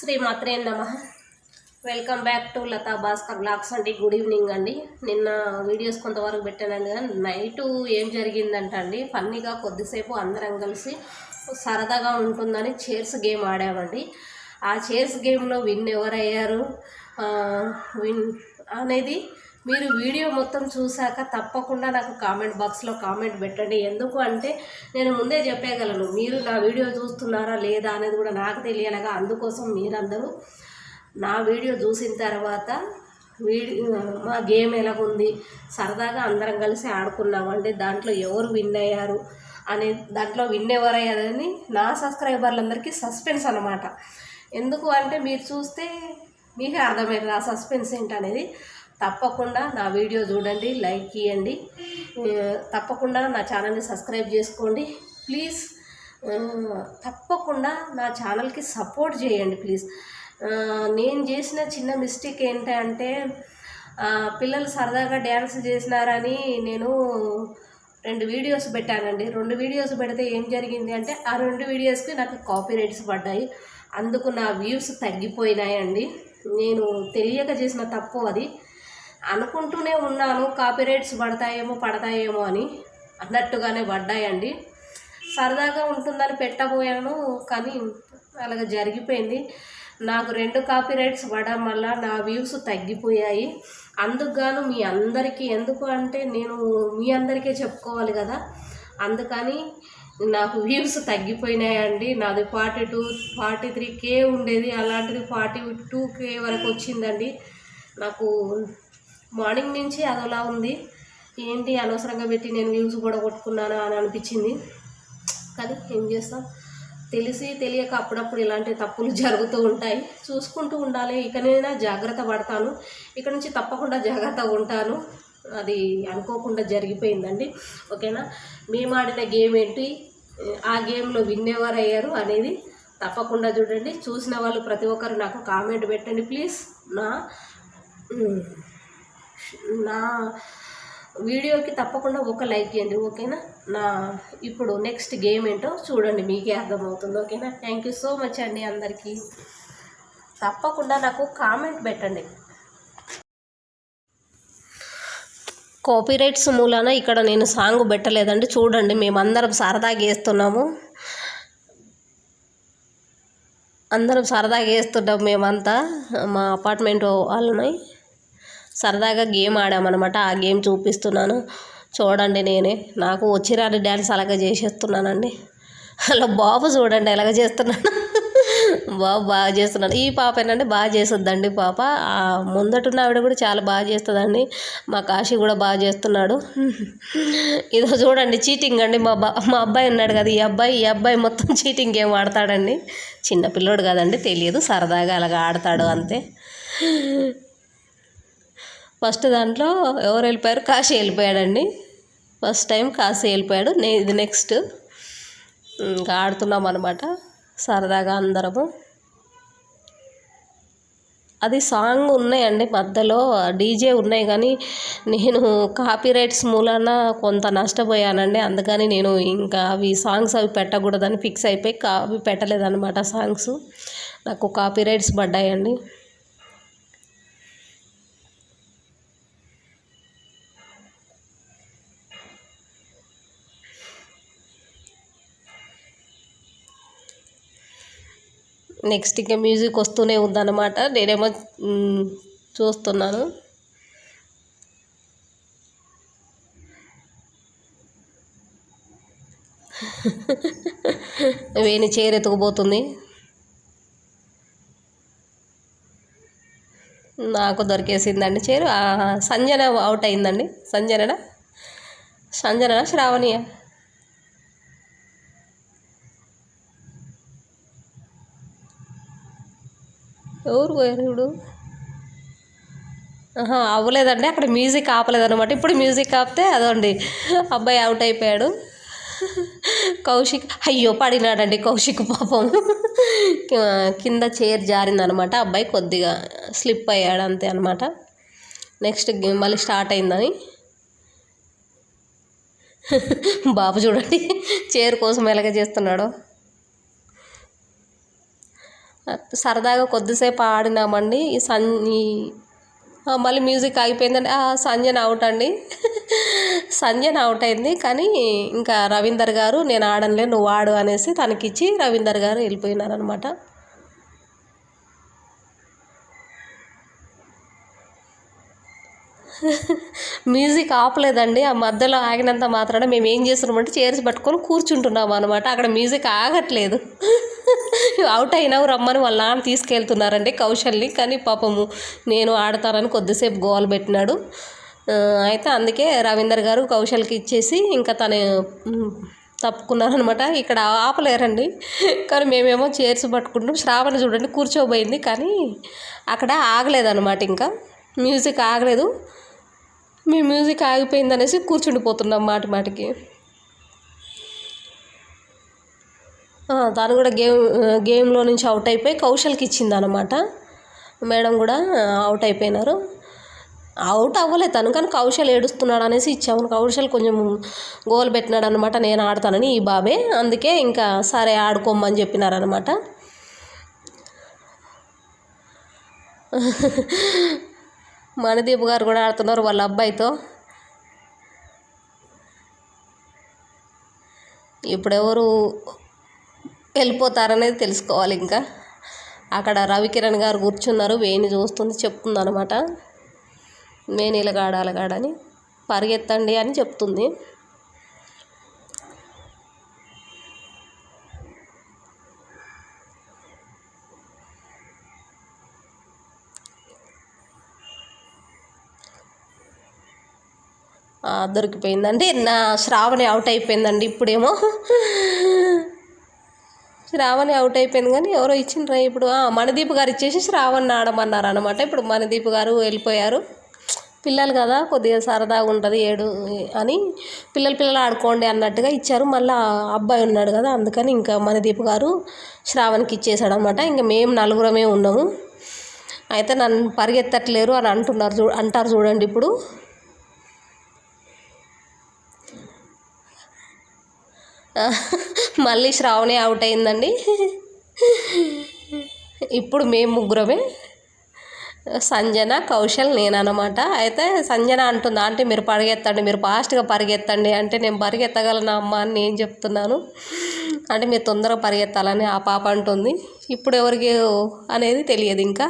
శ్రీమాత్రే నమ. Welcome back to Latha Bhaskar blogs అండి. గుడ్ ఈవినింగ్ అండి. నిన్న వీడియోస్ కొంతవరకు పెట్టానండి కానీ నైటు ఏం జరిగిందంట అండి? ఫన్నీగా కొద్దిసేపు అందరం కలిసి సరదాగా ఉంటుందని చైర్స్ గేమ్ ఆడామండి. ఆ చైర్స్ గేమ్లో విన్ ఎవరయ్యారు? విన్ అనేది మీరు వీడియో మొత్తం చూశాక తప్పకుండా నాకు కామెంట్ బాక్స్లో కామెంట్ పెట్టండి. ఎందుకు అంటే నేను ముందే చెప్పేయగలను. మీరు నా వీడియో చూస్తున్నారా లేదా అనేది కూడా నాకు తెలియనగా అందుకోసం మీరందరూ నా వీడియో చూసిన తర్వాత వీడియో మా గేమ్ ఎలాగుంది? సరదాగా అందరం కలిసి ఆడుకున్నామండి దాంట్లో ఎవరు విన్ అయ్యారు అనే దాంట్లో విన్ ఎవరయ్యారని నా సబ్స్క్రైబర్లందరికీ సస్పెన్స్ అనమాట ఎందుకు అంటే మీరు చూస్తే మీకే అర్థమవుతుంది ఆ సస్పెన్స్ ఏంటనేది. తప్పకుండా నా వీడియో చూడండి లైక్ ఇవ్వండి తప్పకుండా నా ఛానల్ని సబ్స్క్రైబ్ చేసుకోండి. ప్లీజ్ తప్పకుండా నా ఛానల్కి సపోర్ట్ చేయండి ప్లీజ్. నేను చేసిన చిన్న మిస్టేక్ ఏంటంటే పిల్లలు సరదాగా డ్యాన్స్ చేసినారని నేను రెండు వీడియోస్ పెట్టానండి. రెండు వీడియోస్ పెడితే ఏం జరిగింది అంటే ఆ రెండు వీడియోస్కి నాకు కాపీ రైట్స్ పడ్డాయి. అందుకు నా వ్యూస్ తగ్గిపోయినాయండి. నేను తెలియక చేసిన తప్పు అది. అనుకుంటూనే ఉన్నాను కాపీరైట్స్ పడతాయేమో పడతాయేమో అని. అన్నట్టుగానే పడ్డాయండి. సరదాగా ఉంటుందని పెట్టబోయాను కానీ అలాగ జరిగిపోయింది. నాకు రెండు కాపీరైట్స్ పడడం వల్ల నా వ్యూస్ తగ్గిపోయాయి. అందుకుగాను మీ అందరికీ ఎందుకు అంటే నేను మీ అందరికీ చెప్పుకోవాలి కదా. అందుకని నాకు వ్యూస్ తగ్గిపోయినాయండి. నాది forty two forty three K ఉండేది. అలాంటిది ఫార్టీ టూ కే వరకు వచ్చిందండి. నాకు మార్నింగ్ నుంచి అదోలా ఉంది. ఏంటి అనవసరంగా పెట్టి నేను వ్యూస్ కూడా కొట్టుకున్నాను అని అనిపించింది. కానీ ఏం చేస్తాం? తెలిసి తెలియక అప్పుడప్పుడు ఇలాంటి తప్పులు జరుగుతూ ఉంటాయి. చూసుకుంటూ ఉండాలి. ఇకనైనా జాగ్రత్త పడతాను. ఇక నుంచి తప్పకుండా జాగ్రత్త ఉంటాను. అది అనుకోకుండా జరిగిపోయిందండి. ఓకేనా? మేము ఆడిన గేమ్ ఏంటి? ఆ గేమ్లో విన్ అయ్యారు అనేది తప్పకుండా చూడండి. చూసిన వాళ్ళు ప్రతి ఒక్కరు నాకు కామెంట్ పెట్టండి. ప్లీజ్ నా నా వీడియోకి తప్పకుండా ఒక లైక్ చేయండి ఓకేనా? నా ఇప్పుడు నెక్స్ట్ గేమ్ ఏంటో చూడండి మీకే అర్థమవుతుంది ఓకేనా? థ్యాంక్ యూ సో మచ్ అండి అందరికీ. తప్పకుండా నాకు కామెంట్ పెట్టండి. కాపీరైట్స్ మూలాన ఇక్కడ నేను సాంగ్ పెట్టలేదండి చూడండి మేమందరం సరదాగా వేస్తున్నాము. అందరం సరదాగా వేస్తున్నాం మేమంతా మా అపార్ట్మెంట్ వాళ్ళని. సరదాగా గేమ్ ఆడామన్నమాట. ఆ గేమ్ చూపిస్తున్నాను. చూడండి నేనే. నాకు వచ్చిరాని డ్యాన్స్ అలాగే చేసేస్తున్నానండి. అలా బాబు చూడండి ఎలాగ చేస్తున్నాను బాబు బాగా చేస్తున్నాడు. ఈ పాప ఏంటంటే బాగా చేస్తుందండి పాప. ముందటున్న ఆవిడ కూడా చాలా బాగా చేస్తుందండి. మా కాశీ కూడా బాగా చేస్తున్నాడు. ఇదో చూడండి చీటింగ్ అండి. మా బా మా అబ్బాయి ఉన్నాడు కదా ఈ అబ్బాయి ఈ అబ్బాయి మొత్తం చీటింగ్ గేమ్ ఆడతాడండి. చిన్న పిల్లోడు కదండి తెలియదు. సరదాగా అలాగ ఆడతాడు అంతే. ఫస్ట్ దాంట్లో ఎవరు వెళ్ళిపోయారు? కాశీ వెళ్ళిపోయాడండి. ఫస్ట్ టైం కాశీ వెళ్ళిపోయాడు. నే ఇది నెక్స్ట్. ఇంకా ఆడుతున్నాం అనమాట సరదాగా అందరము. అది సాంగ్ ఉన్నాయండి మధ్యలో. డీజే ఉన్నాయి కానీ నేను కాపీ రైట్స్ మూలాన కొంత నష్టపోయానండి. అందుకని నేను ఇంకా అవి సాంగ్స్ అవి పెట్టకూడదని ఫిక్స్ అయిపోయి కా అవి పెట్టలేదన్నమాట సాంగ్స్. నాకు కాపీ రైట్స్ పడ్డాయండి. నెక్స్ట్ ఇంకా మ్యూజిక్ వస్తూనే ఉందన్నమాట. నేనేమో చూస్తున్నాను. వేణి చేరెత్తుకుపోతుంది నాకు దొరికేసిందండి చేరు. సంజన అవుట్ అయిందండి. సంజననా? సంజన శ్రావణియా? ఎవరు పోయారు ఇప్పుడు? ఆహా, అవ్వలేదండి. అక్కడ మ్యూజిక్ ఆపలేదన్నమాట. ఇప్పుడు మ్యూజిక్ ఆపితే అదండి. అబ్బాయి అవుట్ అయిపోయాడు. కౌశిక్ అయ్యో పడినాడండి కౌశిక్ పాపం. కింద చైర్ జారిందనమాట అబ్బాయి కొద్దిగా స్లిప్ అయ్యాడు అంతే అనమాట నెక్స్ట్ గేమ్ మళ్ళీ స్టార్ట్ అయిందని. బాబు చూడండి. చైర్ కోసం ఎలాగ చేస్తున్నాడో. సరదాగా కొద్దిసేపు ఆడినామండి. ఈ సన్ ఈ మళ్ళీ మ్యూజిక్ ఆగిపోయిందండి ఆ, సంజన అవుట్ అండి. సంజన అవుట్ అయింది. కానీ ఇంకా రవీందర్ గారు నేను ఆడనులే నువ్వు ఆడు అనేసి తనకిచ్చి రవీందర్ గారు వెళ్ళిపోయినారనమాట మ్యూజిక్ ఆపలేదండి. ఆ మధ్యలో ఆగినంత మాత్రాన మేము ఏం చేస్తున్నామంటే చైర్స్ పట్టుకొని కూర్చుంటున్నాం అనమాట అక్కడ మ్యూజిక్ ఆగట్లేదు. అవుట్ అయినావు రమ్మని వాళ్ళ నాన్న తీసుకెళ్తున్నారండి కౌశల్ని. కానీ పాపము నేను ఆడతానని కొద్దిసేపు గోల్ పెట్టినాడు. అయితే అందుకే రవీందర్ గారు కౌశల్కి ఇచ్చేసి ఇంకా తను తప్పుకున్నారనమాట ఇక్కడ ఆపలేరండి. కానీ మేమేమో చైర్స్ పట్టుకుంటాం శ్రావణ చూడండి కూర్చోబోయింది. కానీ అక్కడ ఆగలేదన్నమాట ఇంకా. మ్యూజిక్ ఆగలేదు. మీ మ్యూజిక్ ఆగిపోయింది అనేసి కూర్చుండిపోతున్నాం మాటి మాటికి. తను కూడా గేమ్ గేమ్లో నుంచి అవుట్ అయిపోయి కౌశల్కి ఇచ్చింది అనమాట మేడం కూడా అవుట్ అయిపోయినారు. అవుట్ అవ్వలేదు తను కానీ కౌశల్ ఏడుస్తున్నాడు అనేసి ఇచ్చాము. కౌశల్ కొంచెం గోల్ పెట్టినాడు అనమాట నేను ఆడతానని ఈ బాబే. అందుకే ఇంకా సరే ఆడుకోమని చెప్పినారనమాట. మణిదీప్ గారు కూడా ఆడుతున్నారు వాళ్ళ అబ్బాయితో. ఇప్పుడెవరు వెళ్ళిపోతారనేది తెలుసుకోవాలి ఇంకా. అక్కడ రవికిరణ్ గారు కూర్చున్నారు వేణి చూస్తుంది చెప్తుంది అనమాట వేణి ఇలాగాడ అలాగాడని పరిగెత్తండి అని చెప్తుంది. దొరికిపోయిందండి నా శ్రావణి అవుట్ అయిపోయిందండి ఇప్పుడేమో. శ్రావణి అవుట్ అయిపోయింది కానీ ఎవరో ఇచ్చిండ్రా. ఇప్పుడు మణిదీప్ గారు ఇచ్చేసి శ్రావణ్ ఆడమన్నారు అనమాట ఇప్పుడు మణిదీప్ గారు వెళ్ళిపోయారు. పిల్లలు కదా కొద్దిగా సరదాగా ఉంటుంది ఏడు అని. పిల్లలు పిల్లలు ఆడుకోండి అన్నట్టుగా ఇచ్చారు. మళ్ళీ అబ్బాయి ఉన్నాడు కదా అందుకని ఇంకా మణిదీప్ గారు శ్రావణ్కి ఇచ్చేసాడు అనమాట ఇంకా మేము నలుగురమే ఉన్నాము. అయితే నన్ను పరిగెత్తట్లేరు అని అంటున్నారు చూ అంటారు చూడండి ఇప్పుడు. మళ్ళీ శ్రావణి అవుట్ అయిందండి. ఇప్పుడు మేము ముగ్గురమే. సంజన కౌశల్ నేను అనమాట అయితే సంజన అంటుంది అంటే మీరు పరిగెత్తండి మీరు ఫాస్ట్గా పరిగెత్తండి. అంటే నేను పరిగెత్తగలను అమ్మ అని నేను చెప్తున్నాను. అంటే మీరు తొందరగా పరిగెత్తాలని ఆ పాప అంటుంది. ఇప్పుడు ఎవరికి అనేది తెలియదు ఇంకా.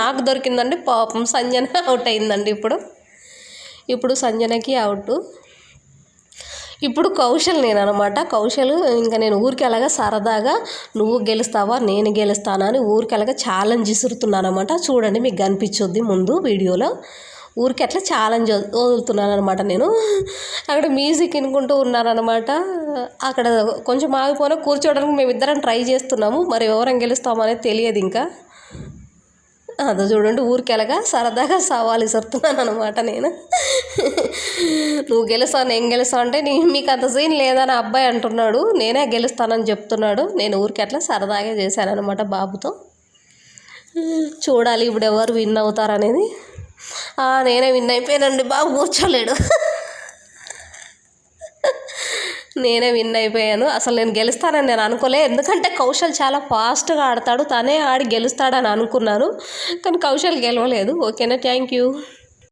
నాకు దొరికిందండి పాపం సంజన అవుట్ అయిందండి ఇప్పుడు. ఇప్పుడు సంజనకి అవుట్ ఇప్పుడు కౌశల్ నేను అనమాట కౌశల్ ఇంకా నేను ఊరికి అలాగా సరదాగా నువ్వు గెలుస్తావా నేను గెలుస్తానా అని ఊరికి అలాగా ఛాలెంజ్ ఇసురుతున్నాను అనమాట చూడండి మీకు కనిపించొద్ది ముందు వీడియోలో. ఊరికి అట్లా ఛాలెంజ్ వదులుతున్నాను అనమాట నేను. అక్కడ మ్యూజిక్ వినుకుంటూ ఉన్నానమాట అక్కడ కొంచెం ఆగిపోయినా కూర్చోవడానికి మేమిద్దరం ట్రై చేస్తున్నాము. మరి ఎవరం గెలుస్తామో అనేది తెలియదు ఇంకా. అదో చూడండి ఊరికెలగా సరదాగా సవాలు ఇస్తున్నాను అనమాట నేను. నువ్వు గెలుస్తావు నేను గెలుస్తావు అంటే నీ మీకు అంత సీన్ లేదని అబ్బాయి అంటున్నాడు నేనే గెలుస్తానని చెప్తున్నాడు. నేను ఊరికి అట్లా సరదాగా చేశాను అనమాట బాబుతో. చూడాలి ఇప్పుడు ఎవరు విన్ అవుతారనేది. నేనే విన్ అయిపోయానండి బాబు కూర్చోలేడు. నేనే విన్ అయిపోయాను. అసలు నేను గెలుస్తానని నేను అనుకోలే. ఎందుకంటే కౌశల్ చాలా ఫాస్ట్గా ఆడతాడు. తనే ఆడి గెలుస్తాడని అనుకున్నాను. కానీ కౌశల్ గెలవలేదు. ఓకేనా? Thank you.